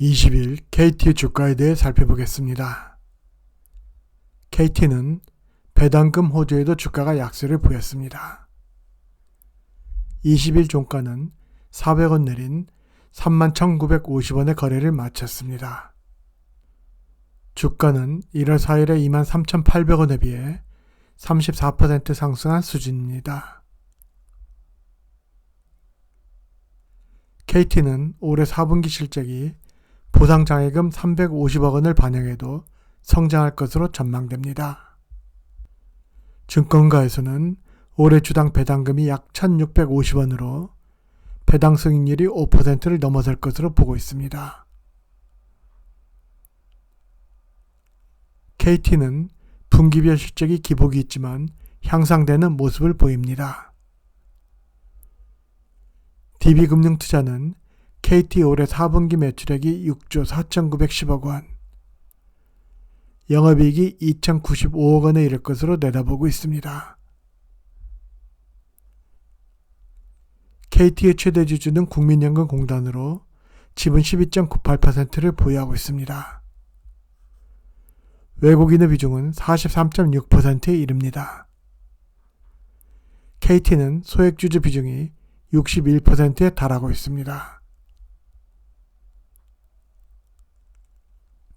20일 KT 주가에 대해 살펴보겠습니다. KT는 배당금 호조에도 주가가 약세를 보였습니다. 20일 종가는 400원 내린 31,950원의 거래를 마쳤습니다. 주가는 1월 4일에 23,800원에 비해 34% 상승한 수준입니다. KT는 올해 4분기 실적이 보상장해금 350억 원을 반영해도 성장할 것으로 전망됩니다. 증권가에서는 올해 주당 배당금이 약 1,650원으로 배당 승인율이 5%를 넘어설 것으로 보고 있습니다. KT는 분기별 실적이 기복이 있지만 향상되는 모습을 보입니다. DB금융투자는 KT 올해 4분기 매출액이 6조 4,910억 원, 영업이익이 2,095억 원에 이를 것으로 내다보고 있습니다. KT의 최대 주주는 국민연금공단으로 지분 12.98%를 보유하고 있습니다. 외국인의 비중은 43.6%에 이릅니다. KT는 소액주주 비중이 61%에 달하고 있습니다.